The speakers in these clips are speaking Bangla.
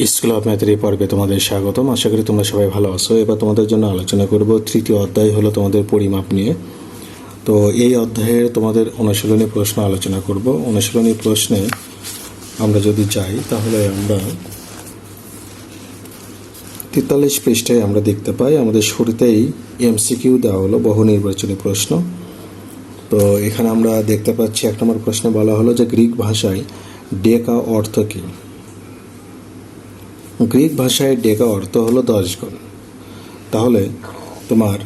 স্কুল অফ ম্যাথের এই পর্বে তোমাদের স্বাগতম। আশা করি তোমরা সবাই ভালো আছো। এবার তোমাদের জন্য আলোচনা করব। তৃতীয় অধ্যায় হলো তোমাদের পরিমাপ নিয়ে। তো এই অধ্যায়ের তোমাদের অনুশীলনী প্রশ্ন আলোচনা করব। অনুশীলনী প্রশ্নে আমরা যদি যাই, তাহলে আমরা তেতাল্লিশ পৃষ্ঠায় আমরা দেখতে পাই, আমাদের শুরুতেই এমসিকিউ দেওয়া হলো, বহু নির্বাচনী প্রশ্ন। তো এখানে আমরা দেখতে পাচ্ছি, এক নম্বর প্রশ্নে বলা হলো যে গ্রিক ভাষায় ডেকা অর্থ কী? গ্রিক ভাষায় ডেকা অর্থ হলো দশ গুণ। তাহলে তোমার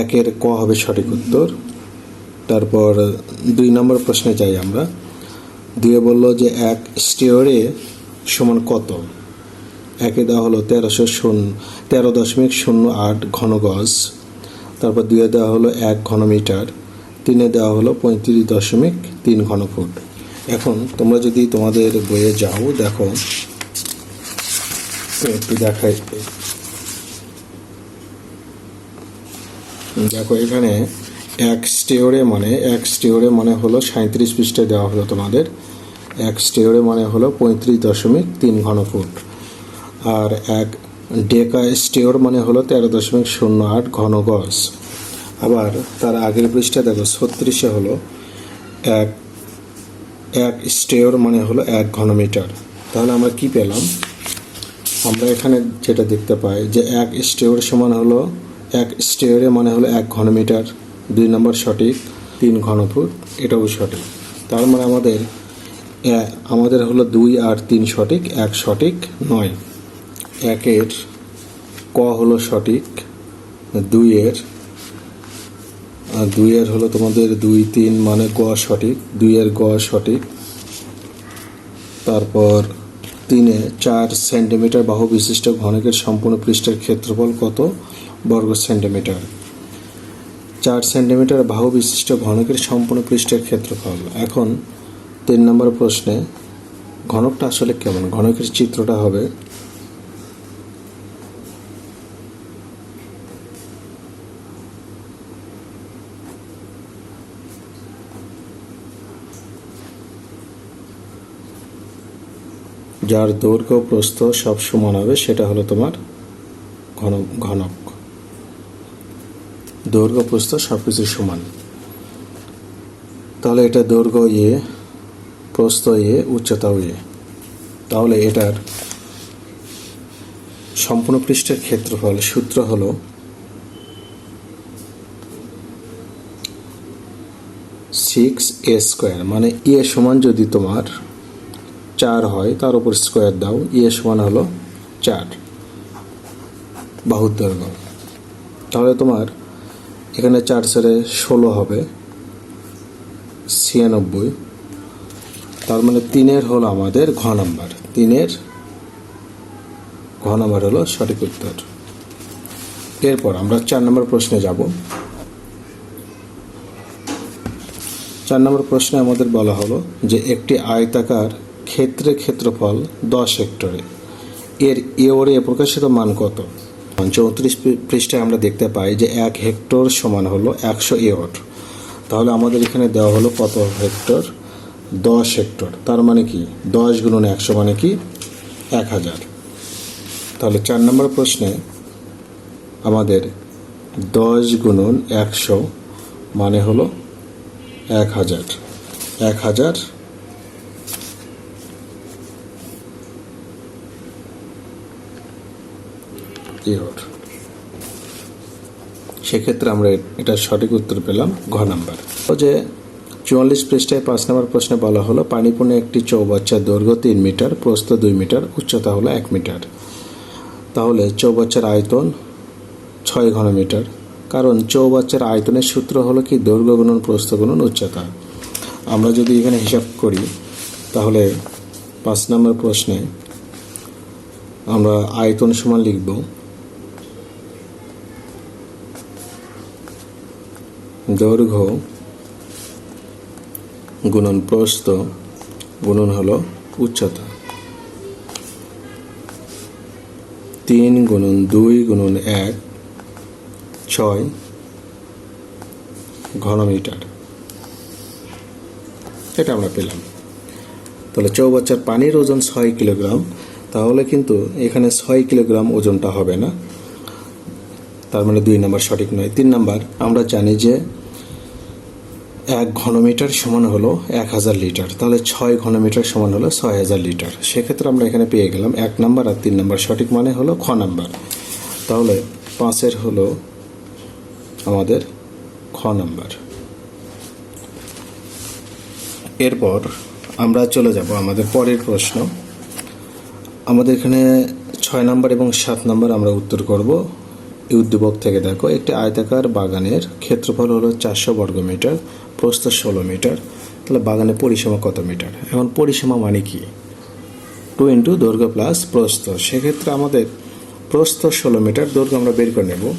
একের ক হবে সঠিক উত্তর। তারপর দুই নম্বর প্রশ্নে যাই আমরা। দুয়ে বলল যে এক স্টিওরে সমান কত? একে দেওয়া হলো তেরোশো শূন্য, তেরো দশমিক শূন্য আট ঘন গজ তারপর দুয়ে দেওয়া হলো এক ঘনমিটার, তিনে দেওয়া হলো পঁয়ত্রিশ দশমিক তিন ঘন ফুট এখন তোমরা যদি তোমাদের বইয়ে যাও, দেখো একটু দেখাই দেখো এখানে এক স্টেওরে মানে এক স্টেওরে মানে হলো সাঁত্রিশ পৃষ্ঠে দেওয়া হলো তোমাদের। এক স্টেওরে মানে হলো পঁয়ত্রিশ দশমিক তিন ঘন ফুট আর এক ডেকা স্টেওর মানে হলো তেরো দশমিক শূন্য আট ঘন গজ আবার তার আগের পৃষ্ঠা দেখো, ছত্রিশে হলো এক এক স্টেওর মানে হলো এক ঘনমিটার। তাহলে আমরা কি পেলাম? আমরা এখানে যেটা দেখতে পাই যে এক স্টেওর সমান হলো এক স্টেওরে মানে হলো এক ঘনমিটার, দুই নম্বর সঠিক, তিন ঘনফুট, এটাও সঠিক। তার মানে আমাদের আমাদের হলো দুই আর তিন সঠিক, এক সঠিক নয়। একের ক হলো সঠিক, দুইয়ের দুইয়ের হলো তোমাদের দুই তিন মানে গ সঠিক, দুইয়ের গ সঠিক। তারপর তিনে চার সেন্টিমিটার বাহু বিশিষ্ট ঘনকের সম্পূর্ণ পৃষ্ঠের ক্ষেত্রফল কত বর্গ সেন্টিমিটার? চার সেন্টিমিটার বাহু বিশিষ্ট ঘনকের সম্পূর্ণ পৃষ্ঠের ক্ষেত্রফল। এখন তিন নম্বর প্রশ্নে, ঘনকটা আসলে কেমন? ঘনকের চিত্রটা হবে যার দৈর্ঘ্য, প্রস্থ সব সমান হবে, সেটা হলো তোমার ঘন, ঘনক। দৈর্ঘ্য, প্রস্থ সব কিছু সমান। তাহলে এটা দৈর্ঘ্য ইয়ে প্রস্থ ইয়ে উচ্চতাও ইয়ে তাহলে এটার সম্পূর্ণ পৃষ্ঠের ক্ষেত্রফল, সূত্র হলো সিক্স এ স্কোয়ার মানে ইয়ে সমান যদি তোমার চার হয়, তার উপর স্কোয়ার দাও। ইয়ে সমান হলো চার। বাহুর দৈর্ঘ্য তাহলে তোমার এখানে চার চারে ষোলো হবে, ছিয়ানব্বই। তার মানে তিনের হলো আমাদের ঘ নাম্বার। তিনের ঘ নাম্বার হলো সঠিক উত্তর। এরপর আমরা চার নম্বর প্রশ্নে যাব। চার নম্বর প্রশ্নে আমাদের বলা হলো যে একটি আয়তাকার ক্ষেত্রে ক্ষেত্রফল দশ হেক্টরে। এর এওরে প্রকাশিত মান কত? চৌত্রিশ পৃষ্ঠায় আমরা দেখতে পাই যে এক হেক্টর সমান হলো একশো এওর তাহলে আমাদের এখানে দেওয়া হলো কত হেক্টর? দশ হেক্টর। তার মানে কি? দশ গুণন একশো মানে কি? এক হাজার। তাহলে চার নম্বর প্রশ্নে আমাদের দশ গুণন একশো মানে হলো এক হাজার। এক হাজার সেক্ষেত্রে আমরা এটা সঠিক উত্তর পেলাম ঘ নাম্বার। যে চুয়াল্লিশ পৃষ্ঠায় পাঁচ নম্বর প্রশ্নে বলা হলো পানিপূর্ণ একটি চৌবাচ্চার দৈর্ঘ্য তিন মিটার, প্রস্থ দুই মিটার, উচ্চতা হলো এক মিটার। তাহলে চৌবাচ্চার আয়তন ছয় ঘনমিটার কারণ চৌবাচ্চার আয়তনের সূত্র হলো কি? দৈর্ঘ্য গুণন, প্রস্থ গুণন, উচ্চতা। আমরা যদি এখানে হিসাব করি, তাহলে পাঁচ নম্বর প্রশ্নে আমরা আয়তন সমান লিখব দৈর্ঘ্য গুণন প্রস্থ গুণন হলো উচ্চতা। তিন গুণন দুই গুণন এক, ছয় ঘনমিটার। এটা আমরা পেলাম। তাহলে চৌবাচ্চার পানির ওজন ছয় কিলোগ্রাম, তাহলে কিন্তু এখানে ছয় কিলোগ্রাম ওজনটা হবে না। তার মানে দুই নাম্বার সঠিক নয়। তিন নাম্বার, আমরা জানি যে এক ঘনমিটার সমান হলো এক হাজার লিটার। তাহলে ছয় ঘনমিটার সমান হলো ছয় হাজার লিটার। সেক্ষেত্রে আমরা এখানে পেয়ে গেলাম এক নাম্বার আর তিন নাম্বার। সঠিক মানে হলো খ নাম্বার। তাহলে পাঁচের হলো আমাদের খ নাম্বার। এরপর আমরা চলে যাব আমাদের পরের প্রশ্ন। আমাদের এখানে ছয় নাম্বার এবং সাত নাম্বার আমরা উত্তর করব। উদ্দীপক থেকে দেখো, একটি আয়তাকার বাগানের ক্ষেত্রফল হলো চারশো বর্গ মিটার, প্রস্থ ষোলো মিটার। তাহলে বাগানের পরিসীমা কত মিটার? এখন পরিসীমা মানে কি? টু ইন্টু দৈর্ঘ্য প্লাস প্রস্থ। সেক্ষেত্রে আমাদের প্রস্থ ষোলো মিটার দৈর্ঘ্য আমরা বের করে নেব।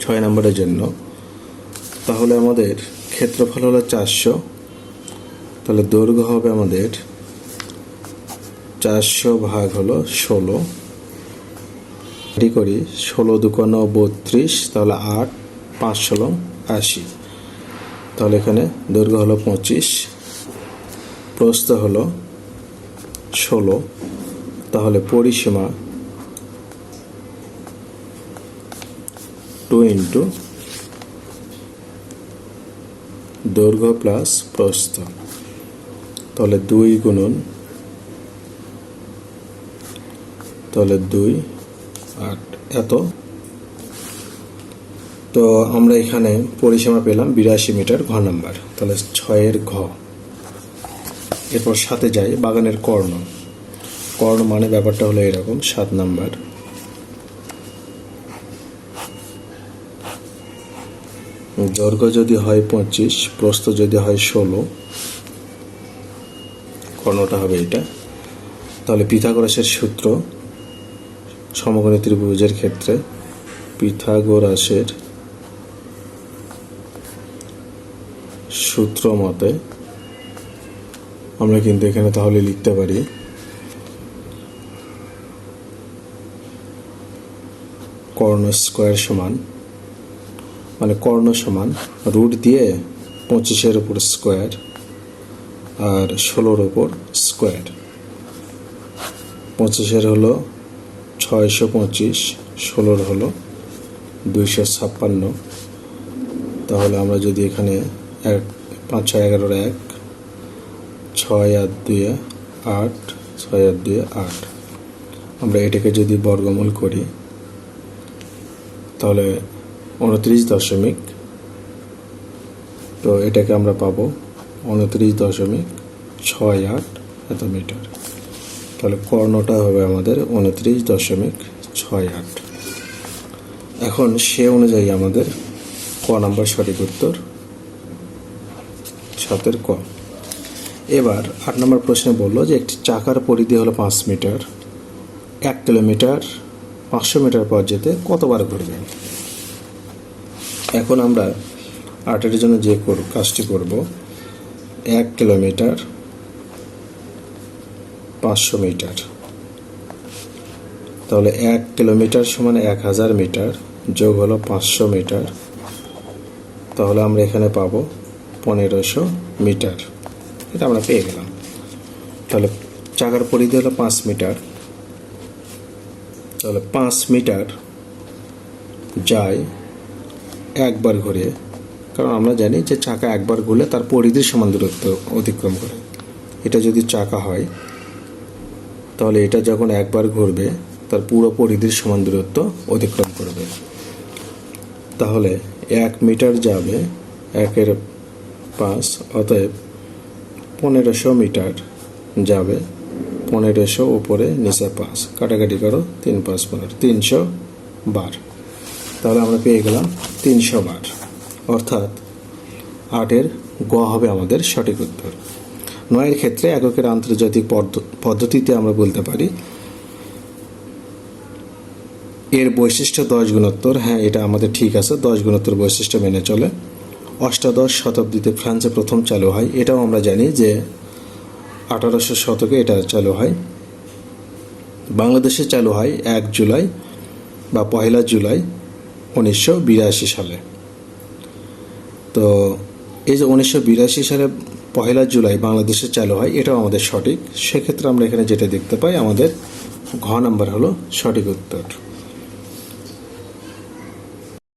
ছয় নম্বরের জন্য। তাহলে আমাদের ক্ষেত্রফল হলো চারশো। তাহলে দৈর্ঘ্য হবে আমাদের চারশো ভাগ হলো ষোলো। এটি করি, ষোলো দুকোন বত্রিশ, তাহলে আট, পাঁচ, ষোলো, আশি। তাহলে এখানে দৈর্ঘ্য হলো পঁচিশ, প্রস্থ হলো ষোলো, তাহলে পরিসীমা টু ইন্টু দৈর্ঘ্য প্লাস প্রস্থ। তাহলে দুই গুণন, তাহলে দুই আট এত। তো আমরা এখানে পরিসীমা পেলাম বিরাশি মিটার ঘ নাম্বার। তাহলে ছয়ের ঘ। এরপর সাথে যাই বাগানের কর্ণ। কর্ণ মানে ব্যাপারটা হলো এরকম, সাত নাম্বার। দৈর্ঘ্য যদি হয় পঁচিশ, প্রস্থ যদি হয় ষোলো, কর্ণটা হবে এটা। তাহলে পিথাগোরাসের সূত্র সমকোণী ত্রিভুজের ক্ষেত্রে পিথাগোরাসের সূত্র মতে, আমরা কিন্তু এখানে তাহলে লিখতে পারি কর্ণ স্কোয়ার সমান মানে কর্ণ সমান রুট দিয়ে পঁচিশের উপর স্কোয়ার আর ষোলোর ওপর স্কোয়ার। পঁচিশের হলো ছয়শো পঁচিশ, ষোলোর হলো, দুইশো ছাপ্পান্ন। তাহলে আমরা যদি এখানে এক পাঁচ ছয় এগারোর এক, ছয় আর দুয়ে আট, ছয় আর দুয়ে আট। আমরা এটাকে যদি বর্গমূল করি, তাহলে উনত্রিশ দশমিক, তো এটাকে আমরা পাবো উনত্রিশ দশমিক ছয় আট এত মিটার। তাহলে কর্ণটা হবে আমাদের উনত্রিশ দশমিক ছয় আট। এখন সে অনুযায়ী আমাদের ক নাম্বার সঠিক উত্তর সাতের ক। এবার আট নম্বর প্রশ্নে বলল যে একটি চাকার পরিধি হলো পাঁচ মিটার, এক কিলোমিটার, পাঁচশো মিটার পর যেতে কতবার ঘুরবে? এখন আমরা আটের জন্য যে কাজটি করব, এক কিলোমিটার পাঁচশো মিটার। তাহলে এক কিলোমিটার সমান এক হাজার মিটার যোগ হলো পাঁচশো মিটার। তাহলে আমরা এখানে পাবো পনেরোশো মিটার। এটা আমরা পেয়ে গেলাম। তাহলে চাকার পরিধি হলো পাঁচ মিটার। তাহলে পাঁচ মিটার যায় একবার ঘুরে, কারণ আমরা জানি যে চাকা একবার ঘুরলে তার পরিধির সমান দূরত্ব অতিক্রম করে। এটা যদি চাকা হয় তাহলে এটা যখন একবার ঘুরবে, তার পুরো পরিধির সমান দূরত্ব অতিক্রম করবে। তাহলে এক মিটার যাবে, একের পাঁচ, অতএব পনেরোশো মিটার যাবে, পনেরোশো উপরে, নিচে পাঁচ, কাটাকাটি করো, তিন পাঁচ পনেরো, তিনশো বার। তাহলে আমরা পেয়ে গেলাম তিনশো বার। অর্থাৎ আটের গ হবে আমাদের সঠিক উত্তর। নয়ের ক্ষেত্রে এককের আন্তর্জাতিক পদ্ধ- পদ্ধতিতে আমরা বলতে পারি। এর বৈশিষ্ট্য দশ গুণোত্তর হ্যাঁ এটা আমাদের ঠিক আছে, দশ গুণোত্তর বৈশিষ্ট্য মেনে চলে। অষ্টাদশ শতাব্দীতে ফ্রান্সে প্রথম চালু হয়, এটাও আমরা জানি যে আঠারোশো শতকে এটা চালু হয়। বাংলাদেশে চালু হয় এক জুলাই বা পহেলা জুলাই উনিশশো বিরাশি সালে। তো এই যে উনিশশো বিরাশি সালে পহেলা জুলাই বাংলাদেশে চালু হয়, এটাও আমাদের সঠিক। সেক্ষেত্রে আমরা এখানে যেটা দেখতে পাই, আমাদের ঘ নাম্বার হলো সঠিক উত্তর।